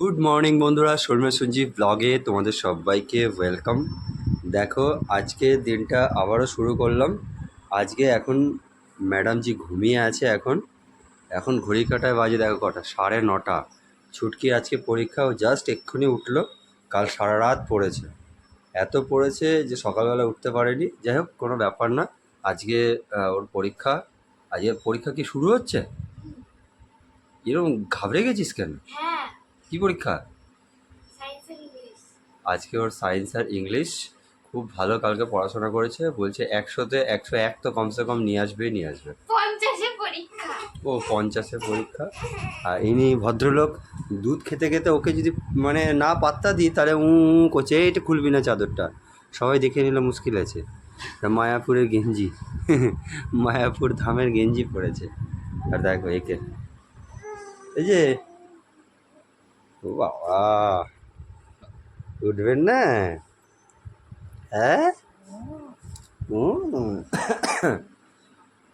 Good morning বন্ধুরা। শর্মা সঞ্জীব ব্লগে তোমাদের সবাইকে ওয়েলকাম দেখো, আজকে দিনটা আবারও শুরু করলাম। আজকে এখন ম্যাডামজি ঘুমিয়ে আছে এখন। এখন ঘড়ি কাটায় বাজে, দেখো কটা, সাড়ে নটা। ছুটকি আজকে পরীক্ষা ও জাস্ট এক্ষুনি উঠল। কাল সারা রাত পড়েছে। এত পড়েছে যে সকালবেলা উঠতে পারেনি। যাই হোক, কোনো ব্যাপার না। আজকে ওর পরীক্ষা। আজকে পরীক্ষা কি শুরু হচ্ছে? এরকম ঘাবড়ে গেছিস কেন? হ্যাঁ। কি পরীক্ষা? আজকে ওর সায়েন্স আর ইংলিশ খুব ভালো কালকে পড়াশোনা করেছে বলছে একশোতে একশো এক তো কমসে কম নিয়ে আসবে নিয়ে আসবে। পঞ্চাশে পরীক্ষা। ও পঞ্চাশে পরীক্ষা? আর ইনি ভদ্রলোক দুধ খেতে খেতে ওকে যদি মানে না পাত্তা দিই তাহলে উ করছে এটা খুলবি না চাদরটা? সবাই দেখে নিলে মুশকিল আছে। মায়াপুরের গেঞ্জি। মায়াপুর ধামের গেঞ্জি পরেছে। আর দেখো একে। এই যে ও বাবা। উঠবেন না? হ্যাঁ।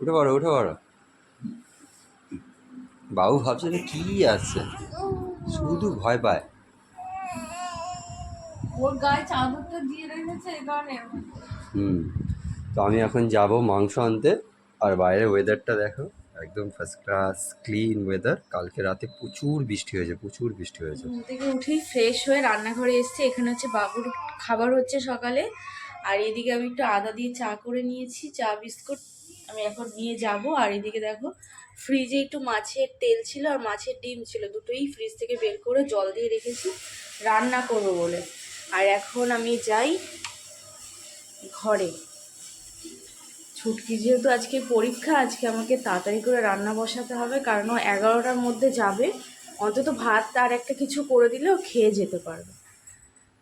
উঠে পড়ো উঠে পড়ো। বাবু ভাবছে যে কি আছে। শুধু ভয় পায়। ওর গায়ে চাদরটা দিয়ে রেখেছে এই কারণে। হুম। তো আমি এখন যাব মাংস আনতে। আর বাইরের ওয়েদারটা দেখো। একদম ফার্স্ট ক্লাস ক্লিন ওয়েদার কালকে রাতে প্রচুর বৃষ্টি হয়েছে, প্রচুর বৃষ্টি হয়েছে। ঘুম থেকে উঠেই ফ্রেশ হয়ে রান্নাঘরে এসেছি। এখানে হচ্ছে বাবুর খাবার হচ্ছে সকালে। আর এদিকে আমি একটু আদা দিয়ে চা করে নিয়েছি, চা, বিস্কুট। আমি এখন নিয়ে যাব। আর এদিকে দেখো ফ্রিজে একটু মাছের তেল ছিল আর মাছের ডিম ছিল। দুটোই ফ্রিজ থেকে বের করে জল দিয়ে রেখেছি। রান্না করব বলে। আর এখন আমি যাই ঘরে। ছুটকি, যেহেতু আজকে পরীক্ষা, আজকে আমাকে তাড়াতাড়ি করে রান্না বসাতে হবে, কারণ ও এগারোটার মধ্যে যাবে। অন্তত ভাত আর একটা কিছু করে দিলেও খেয়ে যেতে পারবে।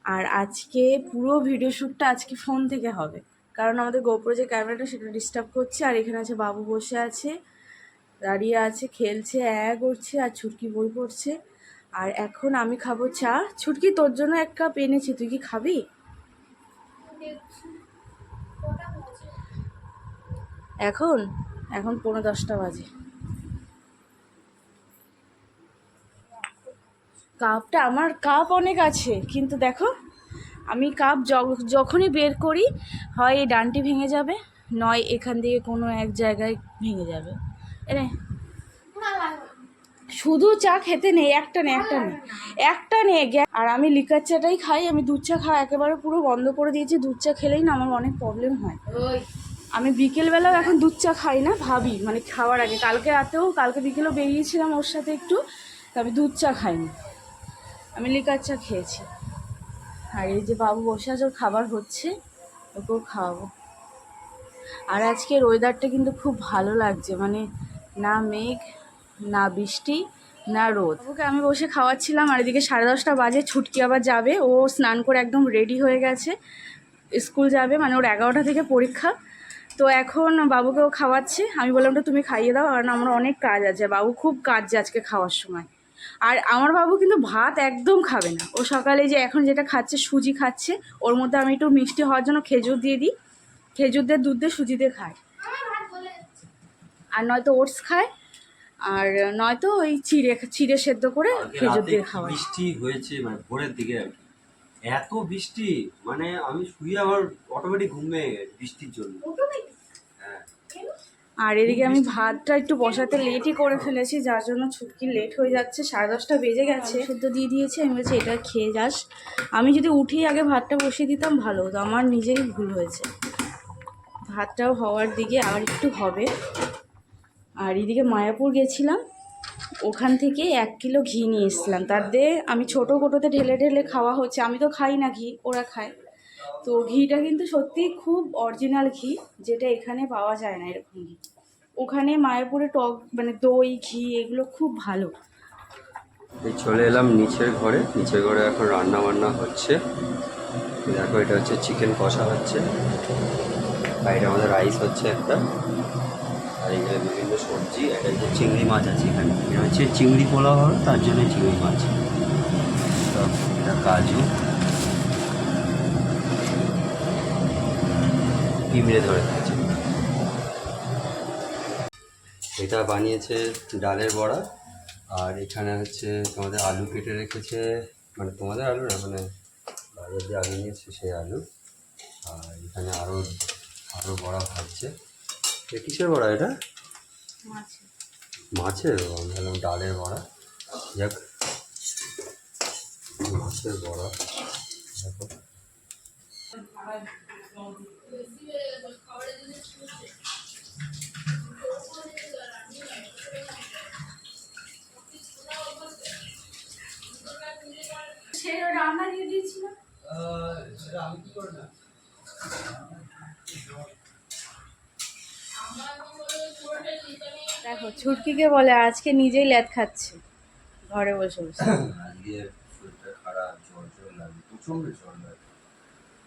আর আজকে পুরো ভিডিও শ্যুটটা আজকে ফোন থেকে হবে। কারণ আমাদের গোপ্রো যে ক্যামেরাটা সেটা ডিস্টার্ব করছে, আর এখানে আছে বাবু বসে আছে, দাঁড়িয়ে আছে, খেলছে এক করছে, আর ছুটকি বই পড়ছে। আর এখন আমি খাব চা। ছুটকি, তোর জন্য এক কাপ এনেছি, তুই কি খাবি? এখন? এখন পৌনে দশটা বাজে। কাপটা আমার কাপ অনেক আছে, কিন্তু দেখো, আমি কাপ যখনই বের করি, হয় এই ডানটি ভেঙে যাবে, নয় এখান থেকে কোনো এক জায়গায় ভেঙে যাবে। এরে শুধু চা খেতে নেই, একটা নেই একটা নেই একটা নেই আর আমি লিকার চাটাই খাই, আমি দুধ চা খাওয়া একেবারে পুরো বন্ধ করে দিয়েছি, দুধ চা খেলেই না আমার অনেক প্রবলেম হয়। আমি বিকেলবেলাও এখন দুধ চা খাই না, ভাবি মানে খাওয়ার আগে। কালকে রাতেও, কালকে বিকেলেও বেরিয়েছিলাম ওর সাথে একটু, তা আমি দুধ চা খাইনি। আমি লিকার চা খেয়েছি। আর এই যে বাবু বসে আছে, ওর খাবার হচ্ছে, ওকেও খাওয়াবো। আর আজকের ওয়েদারটা কিন্তু খুব ভালো লাগছে মানে না মেঘ, না বৃষ্টি, না রোদ। ওকে আমি বসে খাওয়াচ্ছিলাম, আর এদিকে সাড়ে দশটা বাজে, ছুটকি আবার যাবে। ও স্নান করে একদম রেডি হয়ে গেছে, স্কুল যাবে মানে ওর এগারোটা থেকে পরীক্ষা। তো এখন বাবুকেও খাওয়াচ্ছে। আমি বললাম তো তুমি খাইয়ে দাও কারণ আমার অনেক কাজ আছে। বাবু খুব কাজ আজকে খাওয়ার সময়। আর আমার বাবু কিন্তু ভাত একদম খাবে না। ও সকালে যে এখন যেটা খাচ্ছে সুজি খাচ্ছে ওর মধ্যে আমি একটু মিষ্টি হওয়ার জন্য খেজুর দিয়ে দিই। খেজুর দিয়ে দুধ দিয়ে সুজি দিয়ে খায় আর নয়তো ওটস খায় আর নয়তো ওই চিড়ে চিড়ে সেদ্ধ করে খেজুর দিয়ে খাওয়ায় বৃষ্টি হয়েছে মানে ভোরের দিকে আর কি। এত বৃষ্টি মানে আমি শুয়ে আমার অটোমেটিক ঘুম ভেঙে গেছে বৃষ্টির জন্য। আর এদিকে আমি ভাতটা একটু বসাতে লেটই করে ফেলেছি, যার জন্য ছুটকি লেট হয়ে যাচ্ছে, সাড়ে দশটা বেজে গেছে। সেদ্ধ দিয়ে দিয়েছি, আমি বলছি এটা খেয়ে যাস। আমি যদি উঠেই আগে ভাতটা বসিয়ে দিতাম, ভালো হতো। আমার নিজেরই ভুল হয়েছে। ভাতটাও হওয়ার দিকে আর একটু হবে। আর এদিকে মায়াপুর গেছিলাম, ওখান থেকে এক কিলো ঘি নিয়ে এসেছিলাম। তার দিয়ে আমি ছোটো কোটোতে ঢেলে ঢেলে খাওয়া হচ্ছে। আমি তো খাই না ঘি, ওরা খায়। তো ঘিটা কিন্তু সত্যি খুব অরিজিনাল ঘি, যেটা এখানে পাওয়া যায় না এরকম ঘি। ওখানে মায়াপুরে টক মানে দই, ঘি এগুলো খুব ভালো। চলে এলাম নিচের ঘরে। নিচের ঘরে এখন রান্না বান্না হচ্ছে। দেখো, এটা হচ্ছে চিকেন কষা হচ্ছে। বাইরে আমাদের রাইস হচ্ছে একটা। আর এখানে বিভিন্ন সবজি এটা হচ্ছে চিংড়ি মাছ আছে এখানে। এটা হচ্ছে চিংড়ি পোলাও হবে, তার জন্য চিংড়ি মাছ। এটা কাজু। পিঁমড়ে ধরে থাকছে। এটা বানিয়েছে ডালের বড়া আর এখানে হচ্ছে তোমাদের আলু কেটে রেখেছে মানে তোমাদের আলু না মানে বাজার দিয়ে আলু নিয়েছে সেই আলু। আর এখানে আরও আরও বড়া ভাজছে। কিসের বড়া এটা? মাছের। ভাবলাম ডালের বড়া। যাক মাছের বড়া। দেখো সে রান্না দিয়ে দিয়েছিল সেটা আমি কি করে না দেখো ছুটকিকে বলে আজকে নিজেই ল্যাদ খাচ্ছে। ঘরে বসে বসে।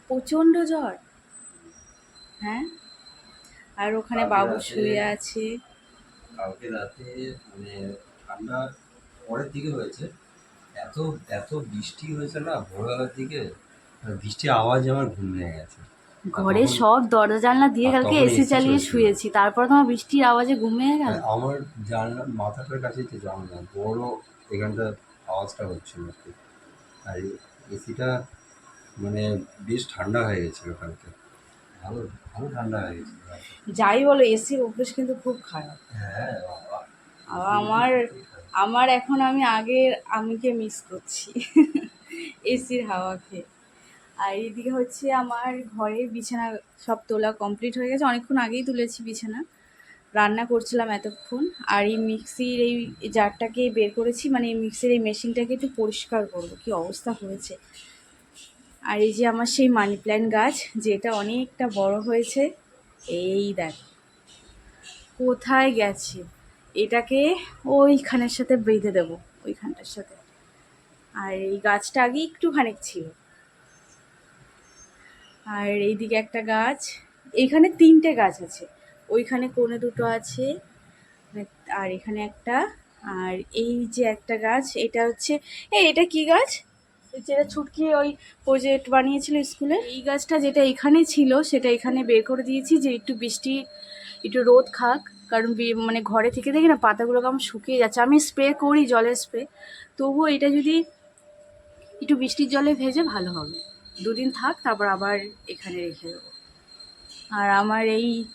প্রচণ্ড জ্বর হ্যাঁ? আর ওখানে বাবু শুয়ে আছে। কালকে রাতে মানে ঠান্ডা পরের দিকে হয়েছে। এত এত বৃষ্টি হয়েছে না ভোরবেলার দিকে বৃষ্টির আওয়াজ আমার ঘুম ভেঙে গেছে। ঘরে সব দরজা জানলা দিয়ে কালকে এসি চালিয়ে শুয়েছি। তারপর তোমার বৃষ্টির আওয়াজে ঘুমিয়ে গেল আর আমার জানলা মাথাটার কাছেই তো জানলা বড় এখানটা আওয়াজটা হচ্ছিল আর আর এসিটা মানে বেশ ঠান্ডা হয়ে গেছিল কালকে। ভালো ভালো ঠান্ডা হয়ে গেছিল যাই বলো এসির অভ্যেস কিন্তু খুব খারাপ। হ্যাঁ আমার আমার এখন আমি আগের আমিকে মিস করছি। এসির হাওয়া খেয়ে। আর এইদিকে হচ্ছে আমার ঘরে বিছানা সব তোলা কমপ্লিট হয়ে গেছে। অনেকক্ষণ আগেই তুলেছি বিছানা। রান্না করছিলাম এতক্ষণ। আর এই মিক্সির এই জারটাকে বের করেছি মানে এই মিক্সির এই মেশিনটাকে একটু পরিষ্কার করব। কি অবস্থা হয়েছে? আর এই যে আমার সেই মানি প্ল্যান্ট গাছ, যেটা অনেকটা বড় হয়েছে, এই দেখ। কোথায় গেছে? এটাকে ওইখানের সাথে বেঁধে দেবো, ওইখানটার সাথে। আর এই গাছটা আগে একটুখানি ছিল। আর এইদিকে একটা গাছ। এইখানে তিনটে গাছ আছে। ওইখানে কোণে দুটো আছে আর এখানে একটা। আর এই যে একটা গাছ এটা হচ্ছে এই এটা কি গাছ? যেটা ছুটকি ওই প্রজেক্ট বানিয়েছিল স্কুলে। এই গাছটা যেটা এখানে ছিল সেটা এখানে বের করে দিয়েছি যে একটু বৃষ্টি একটু রোদ খাক। কারণ মানে ঘরে থেকে দেখি না পাতাগুলো কেমন শুকিয়ে যাচ্ছে। আমি স্প্রে করি জলের স্প্রে। তবুও এটা যদি একটু বৃষ্টির জলে ভেজে ভালো হবে। দুদিন থাক, তারপর আবার এখানে রেখে দেবো। আর আমার এই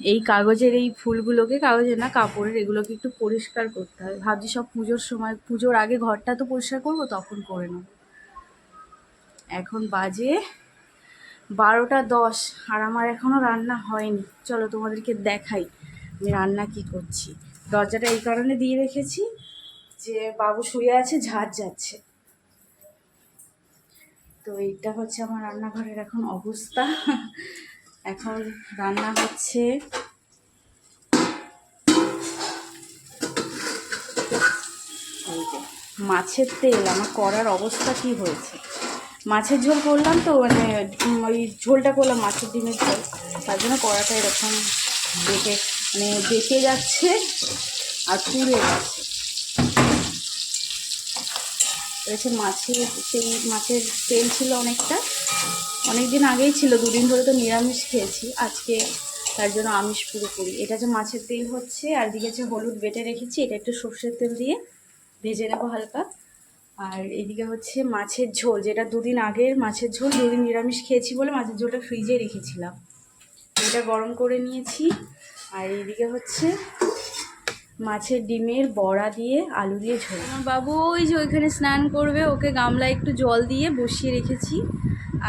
এই কাগজের এই ফুলগুলোকে, কাগজের না, কাপড়ের, এগুলোকে একটু পরিষ্কার করতে হবে ভাবছি সব পুজোর সময়, পুজোর আগে ঘরটা তো পরিষ্কার করব, তখন করে নেব। এখন বাজে বারোটা দশ, আর আমার এখনও রান্না হয়নি। চলো তোমাদেরকে দেখাই আমি রান্না কি করছি। দরজাটা এই কারণে দিয়ে রেখেছি যে বাবু শুয়ে আছে, ঝাঁজ যাচ্ছে। তো এইটা হচ্ছে আমার রান্নাঘরের এখন অবস্থা। এখন রান্না হচ্ছে মাছের তেল, আমার করার অবস্থা কি হয়েছে? মাছের ঝোল করলাম তো মানে ওই ঝোলটা করলাম, মাছের ডিমের ঝোল। তার জন্য কড়াটা এরকম বেঁকে মানে বেঁকে যাচ্ছে আর পুড়ে যাচ্ছে। হচ্ছে মাছের, সেই মাছের তেল ছিল অনেকটা। অনেক দিন আগেই ছিল, দুদিন ধরে তো নিরামিষ খেয়েছি। আজকে তার জন্য আমিষ পুরোপুরি এটা যে মাছের তেল হচ্ছে, আর দিকে যে হলুদ বেটে রেখেছি, এটা একটু সর্ষের তেল দিয়ে ভেজে নেব হালকা। আর এদিকে হচ্ছে মাছের ঝোল, যেটা দুদিন আগের মাছের ঝোল, দুদিন নিরামিষ খেয়েছি বলে মাছের ঝোলটা ফ্রিজে রেখেছিলাম। এটা গরম করে নিয়েছি। আর এদিকে হচ্ছে মাছের ডিমের বড়া দিয়ে আলু দিয়ে ঝোল। বাবু ওই যে ওইখানে স্নান করবে, ওকে গামলায় একটু জল দিয়ে বসিয়ে রেখেছি।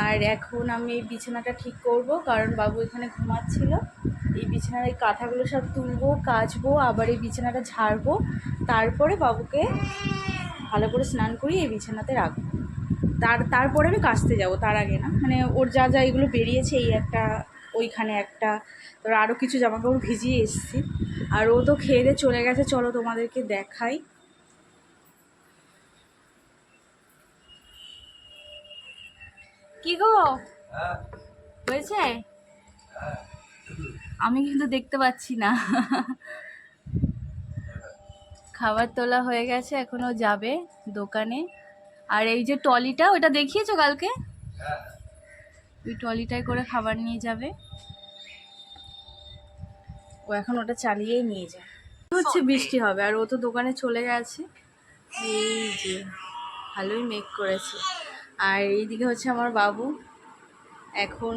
আর এখন আমি এই বিছানাটা ঠিক করব, কারণ বাবু এখানে ঘুমাচ্ছিল। এই বিছানার এই কাঁথাগুলো সব তুলবো, কাচবো, আবার এই বিছানাটা ঝাড়বো। তারপরে বাবুকে ভালো করে স্নান করিয়ে এই বিছানাতে রাখব। তার, তারপরে আমি কাচতে যাব, তার আগে না। মানে ওর যা যা এগুলো বেরিয়েছে, এই একটা ওইখানে একটা তারপর আরও কিছু জামা কাপড় ভিজিয়ে এসেছি। আর ও তো খেয়ে দিয়ে চলে গেছে চলো তোমাদেরকে দেখাই। কি গো? হয়েছে? আমি কিন্তু দেখতে পাচ্ছি না। খাবার তোলা হয়ে গেছে এখনও যাবে দোকানে। আর এই যে টলিটা ওটা দেখিয়েছো কালকে? ওই টলিটায় করে খাবার নিয়ে যাবে। ও এখন ওটা চালিয়েই নিয়ে যায়। হচ্ছে বৃষ্টি হবে আর ও তো দোকানে চলে গেছে। এই যে ভালোই মেক করেছে। আর এইদিকে হচ্ছে আমার বাবু। এখন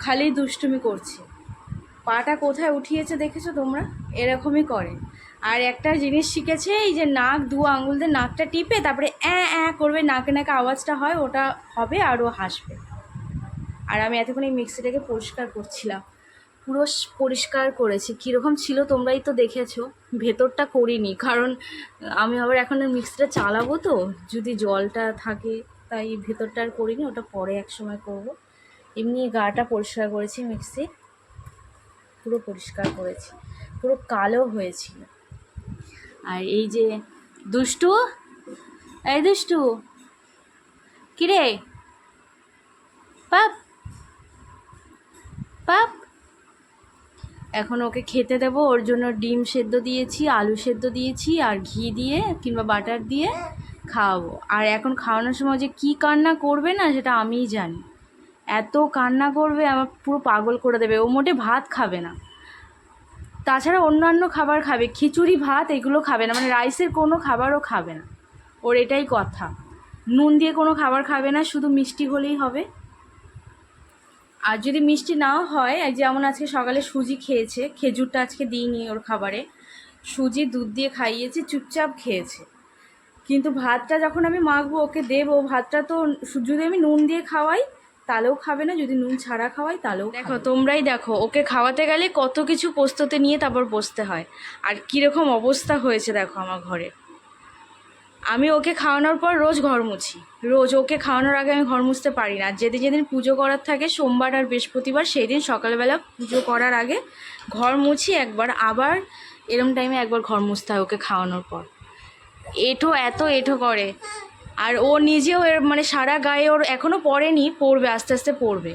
খালি দুষ্টুমি করছে। পাটা কোথায় উঠিয়েছে দেখেছ তোমরা? এরকমই করে। আর একটা জিনিস শিখেছে এই যে নাক দু আঙুল দিয়ে নাকটা টিপে তারপরে অ্যাঁ অ্যাঁ করবে নাকে নাকে আওয়াজটা হয় ওটা হবে আর ও হাসবে। আর আমি এতক্ষণ এই মিক্সিটাকে পরিষ্কার করছিলাম। পুরো পরিষ্কার করেছি। কীরকম ছিল তোমরাই তো দেখেছ। ভেতরটা করিনি। কারণ আমি আবার এখন মিক্সিটা চালাবো তো। যদি জলটা থাকে, তাই ভেতরটা আর করিনি। ওটা পরে এক সময় করব। এমনি গাটা পরিষ্কার করেছি মিক্সি। পুরো পরিষ্কার করেছি। পুরো কালো হয়েছিল। আর এই যে দুষ্টু, এই দুষ্টু, কিরে? পাপ পাপ এখন ওকে খেতে দেবো, ওর জন্য ডিম সেদ্ধ দিয়েছি, আলু সেদ্ধ দিয়েছি আর ঘি দিয়ে কিংবা বাটার দিয়ে খাওয়াবো। আর এখন খাওয়ানোর সময় যে কী কান্না করবে না, সেটা আমিই জানি। এত কান্না করবে, আমার পুরো পাগল করে দেবে। ও মোটে ভাত খাবে না। তাছাড়া অন্যান্য খাবার খাবে, খিচুড়ি, ভাত এগুলো খাবে না। মানে রাইসের কোনো খাবারও খাবে না। ওর এটাই কথা। নুন দিয়ে কোনো খাবার খাবে না, শুধু মিষ্টি হলেই হবে। আর যদি মিষ্টি নাও হয় যেমন আজকে সকালে সুজি খেয়েছে খেজুরটা আজকে দিইনি ওর খাবারে। সুজি দুধ দিয়ে খাইয়েছি চুপচাপ খেয়েছে। কিন্তু ভাতটা যখন আমি মাখবো ওকে দেবো ভাতটা তো যদি আমি নুন দিয়ে খাওয়াই তাহলেও খাবে না। যদি নুন ছাড়া খাওয়াই তাহলেও দেখো তোমরাই দেখো ওকে খাওয়াতে গেলে কত কিছু পোস্ততে নিয়ে তারপর বসতে হয়। আর কীরকম অবস্থা হয়েছে দেখো আমার ঘরে। আমি ওকে খাওয়ানোর পর রোজ ঘর মুছি। রোজ ওকে খাওয়ানোর আগে আমি ঘর মুছতে পারি না। যেদিন যেদিন পুজো করার থাকে, সোমবার আর বৃহস্পতিবার সেই দিন সকালবেলা পুজো করার আগে ঘর মুছি একবার। আবার এরম টাইমে একবার ঘর মুছতে হয় ওকে খাওয়ানোর পর। এঁঠো, এত এঁঠো করে। আর ও নিজেও এর মানে সারা গায়ে ওর এখনও পড়েনি, পড়বে, আস্তে আস্তে পড়বে।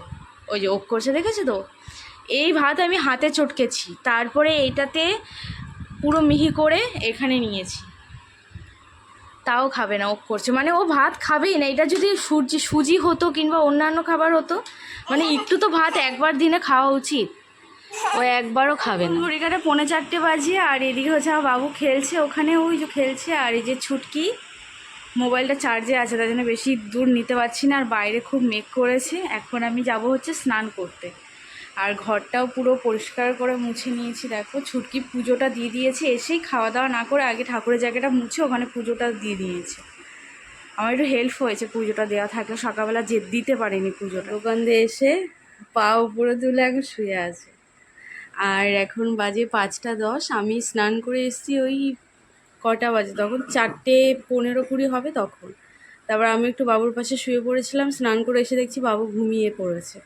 ওই যে ওক করছে, দেখেছ তো? এই ভাত আমি হাতে চটকেছি। তারপরে এইটাতে পুরো মিহি করে এখানে নিয়েছি। তাও খাবে না, ও করছে। মানে ও ভাত খাবেই না, এটা যদি সুজি সুজি হতো কিংবা অন্যান্য খাবার হতো মানে একটু তো ভাত একবার দিনে খাওয়া উচিত। ও একবারও খাবে না। ঘড়িকাটা পৌনে চারটে বাজে আর এদিকে হচ্ছে আমার বাবু খেলছে, ওখানে ওই যে খেলছে আর এই যে ছুটকি, মোবাইলটা চার্জে আছে, তার জন্য বেশি দূর নিতে পারছি না আর বাইরে খুব মেঘ করেছে। এখন আমি যাব হচ্ছে স্নান করতে। আর ঘরটাও পুরো পরিষ্কার করে মুছে নিয়েছি, দেখো। ছুটকি পুজোটা দিয়ে দিয়েছে, এসেই খাওয়া দাওয়া না করে আগে ঠাকুরের জায়গাটা মুছে ওখানে পুজোটা দিয়ে দিয়েছে। আমার একটু হেল্প হয়েছে পুজোটা দেওয়া থাকলে, সকালবেলা যে দিতে পারিনি পুজোটা। দোকান দিয়ে এসে পা উপরে তুলে এখন শুয়ে আছে। আর এখন বাজে পাঁচটা দশ, আমি স্নান করে এসেছি ওই কটা বাজে, তখন চারটে পনেরো কুড়ি হবে তখন। তারপর আমি একটু বাবুর পাশে শুয়ে পড়েছিলাম, স্নান করে এসে দেখছি বাবু ঘুমিয়ে পড়েছে।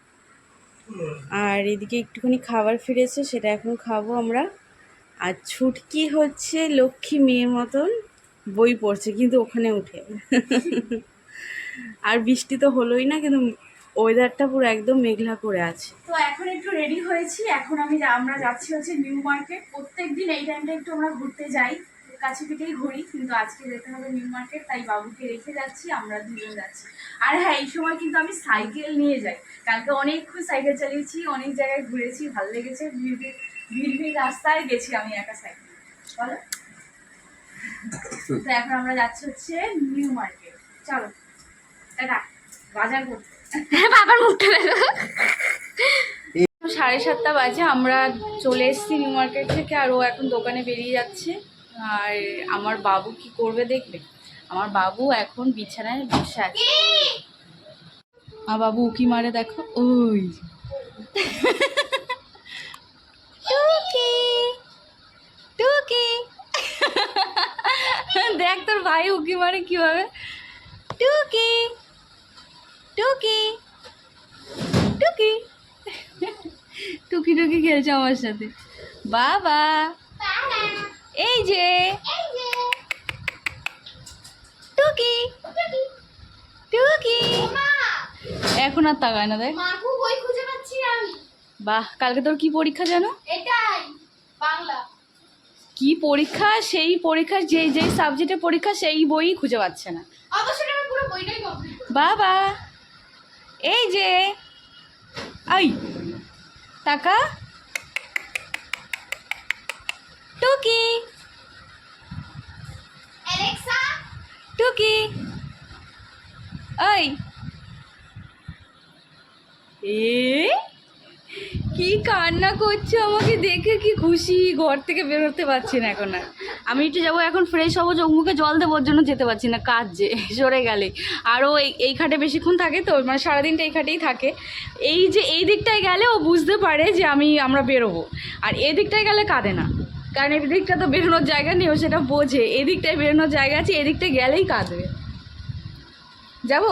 আর এদিকে একটুখানি খাবার ফিরেছে, সেটা এখন খাব আমরা। আর ছুটকি হচ্ছে লক্ষ্মী মেয়ের মতন বই পড়ছে, কিন্তু ওখানে উঠে। আর বৃষ্টি তো হলোই না, কিন্তু ওয়েদারটা পুরো একদম মেঘলা করে আছে। তো এখন একটু রেডি হয়েছি, এখন আমি আমরা যাচ্ছি হচ্ছে নিউ মার্কেট। প্রত্যেক দিন এই টাইমটা একটু আমরা ঘুরতে যাই। কাছে পিঠেই ঘুরি, কিন্তু আজকে যেতে হবে নিউ মার্কেট তাই বাবুকে রেখে যাচ্ছি, আমরা দুজন যাচ্ছি। আর হ্যাঁ এই সময় কিন্তু আমি সাইকেল নিয়ে যাই। কালকে অনেকক্ষণ সাইকেল চালিয়েছি, অনেক জায়গায় ঘুরেছি, ভালো লেগেছে, ভিড় ভিড় ভিড় রাস্তায় গেছি আমি একা সাইকেল বলো? তো এখন আমরা যাচ্ছি হচ্ছে নিউ মার্কেট চলো, টাটা, বাজার করতে। দেখো সাড়ে সাতটা বাজে, আমরা চলে এসেছি নিউ মার্কেট থেকে, আর ও এখন দোকানে বেরিয়ে যাচ্ছে। আর আমার বাবু কি করবে দেখবে? আমার বাবু এখন বিছানায় বসে আছে। আমার বাবু উকি মারে দেখো? ওই টুকি। টুকি। দেখ তোর ভাই উকি মারে কীভাবে? টুকি। টুকি। টুকি। টুকি টুকি খেলছে আমার সাথে। বাবা। এই যে। টুকি। টুকি। এখন আর তাকায় না দেখ। বাহ কালকে তোর কি পরীক্ষা জানো? কি পরীক্ষা? সেই পরীক্ষার যেই যেই সাবজেক্টের পরীক্ষা সেই বই খুঁজে পাচ্ছে না। বাবা এই যে। আই টাকা টুকি। টুকি। ওই। এ? কি কান্না করছ আমাকে? দেখে কি খুশি? ঘর থেকে বেরোতে পারছি না এখন আর। আমি একটু যাব এখন ফ্রেশ হব চোখ মুখে জল দেবো জন্য যেতে পারছি না কাজ যে সরে গেলে। আরও এই এই খাটে বেশিক্ষণ থাকে তো মানে সারাদিনটা এই খাটেই থাকে। এই যে এই দিকটায় গেলে ও বুঝতে পারে যে আমি আমরা বেরোবো। আর এই দিকটায় গেলে কাঁদে না। কারণ এদিকটা দিকটা তো বেরোনোর জায়গা নেই, ও সেটা বোঝে। এদিকটায় বেরোনোর জায়গা আছে এদিকটায় গেলেই কাঁদবে। যাব?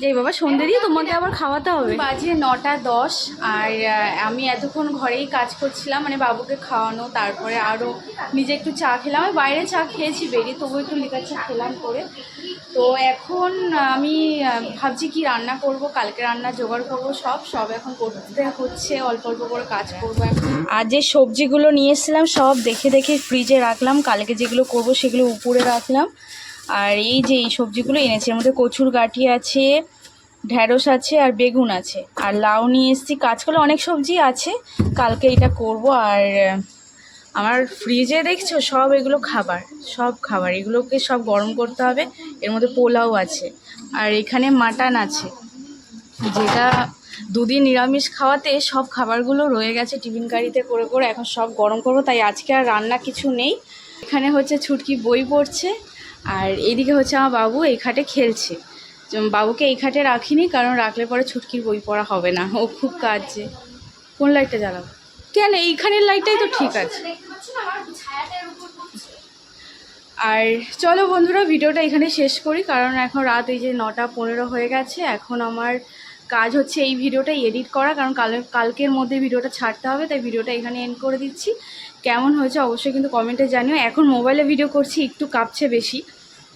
যাই বাবা সন্ধ্যে দিয়ে তোমাকে আবার খাওয়াতে হবে। বাজে নটা দশ আর আমি এতক্ষণ ঘরেই কাজ করছিলাম মানে বাবুকে খাওয়ানো তারপরে আরও নিজে একটু চা খেলাম। আমি বাইরে চা খেয়েছি বেরিয়ে তবু একটু লিকার চা খেলাম করে। তো এখন আমি ভাবছি কি রান্না করব কালকে রান্না জোগাড় করব সব সব এখন করতে হচ্ছে অল্প অল্প করে কাজ করব এখন। আর যে সবজিগুলো নিয়ে এসেছিলাম সব দেখে দেখে ফ্রিজে রাখলাম কালকে যেগুলো করব সেগুলো উপরে রাখলাম। আর এই যে এই সবজিগুলো এনেছি, এর মধ্যে কচুর গাঠি আছে ঢ্যাঁড়স আছে আর বেগুন আছে। আর লাউ নিয়ে এসেছি। কাঁচকলা অনেক সবজি আছে, কালকে এটা করব। আর আমার ফ্রিজে দেখছ? সব এগুলো খাবার, সব খাবার। এগুলোকে সব গরম করতে হবে। এর মধ্যে পোলাও আছে। আর এখানে মাটন আছে। যেটা দুদিন নিরামিষ খাওয়াতে সব খাবারগুলো রয়ে গেছে টিফিন গাড়িতে করে করে। এখন সব গরম করব। তাই আজকে আর রান্না কিছু নেই। এখানে হচ্ছে ছুটকি বই পড়ছে। আর এইদিকে হচ্ছে আমার বাবু এই খাটে খেলছে। বাবুকে এই খাটে রাখিনি, কারণ রাখলে পরে ছুটকির বই পড়া হবে না। ও খুব কাজে কোন লাইটটা জ্বালাবো? কেন? এইখানের লাইটটাই তো ঠিক আছে। আর চলো বন্ধুরা, ভিডিওটা এখানে শেষ করি, কারণ এখন রাত এই যে নটা পনেরো হয়ে গেছে। এখন আমার কাজ হচ্ছে এই ভিডিওটা এডিট করা, কারণ কাল, কালকের মধ্যে ভিডিওটা ছাড়তে হবে, তাই ভিডিওটা এখানে এন্ড করে দিচ্ছি। কেমন হয়েছে অবশ্যই কিন্তু কমেন্টে জানিও। এখন মোবাইলে ভিডিও করছি, একটু কাঁপছে বেশি।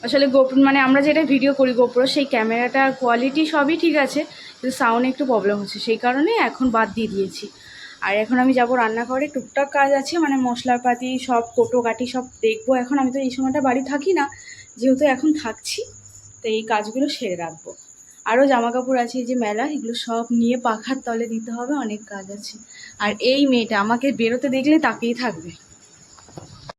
আসলে গোপ্র মানে আমরা যেটা ভিডিও করি গোপ্রো সেই ক্যামেরাটার কোয়ালিটি সবই ঠিক আছে, কিন্তু সাউন্ডে একটু প্রবলেম হচ্ছে, সেই কারণে এখন বাদ দিয়ে দিয়েছি। আর এখন আমি যাব রান্নাঘরে, টুকটাক কাজ আছে মানে মশলাপাতি, সব কোটো কাটি সব দেখব। এখন আমি তো এই সময়টা বাড়ি থাকি না, যেহেতু এখন থাকছি, তো এই কাজগুলো সেরে রাখব। আরও জামা কাপড় আছে যে মেলা, এগুলো সব নিয়ে পাখার তলে দিতে হবে, অনেক কাজ আছে। আর এই মেয়েটা, আমাকে বেরোতে দেখলে তাকিয়ে থাকবে।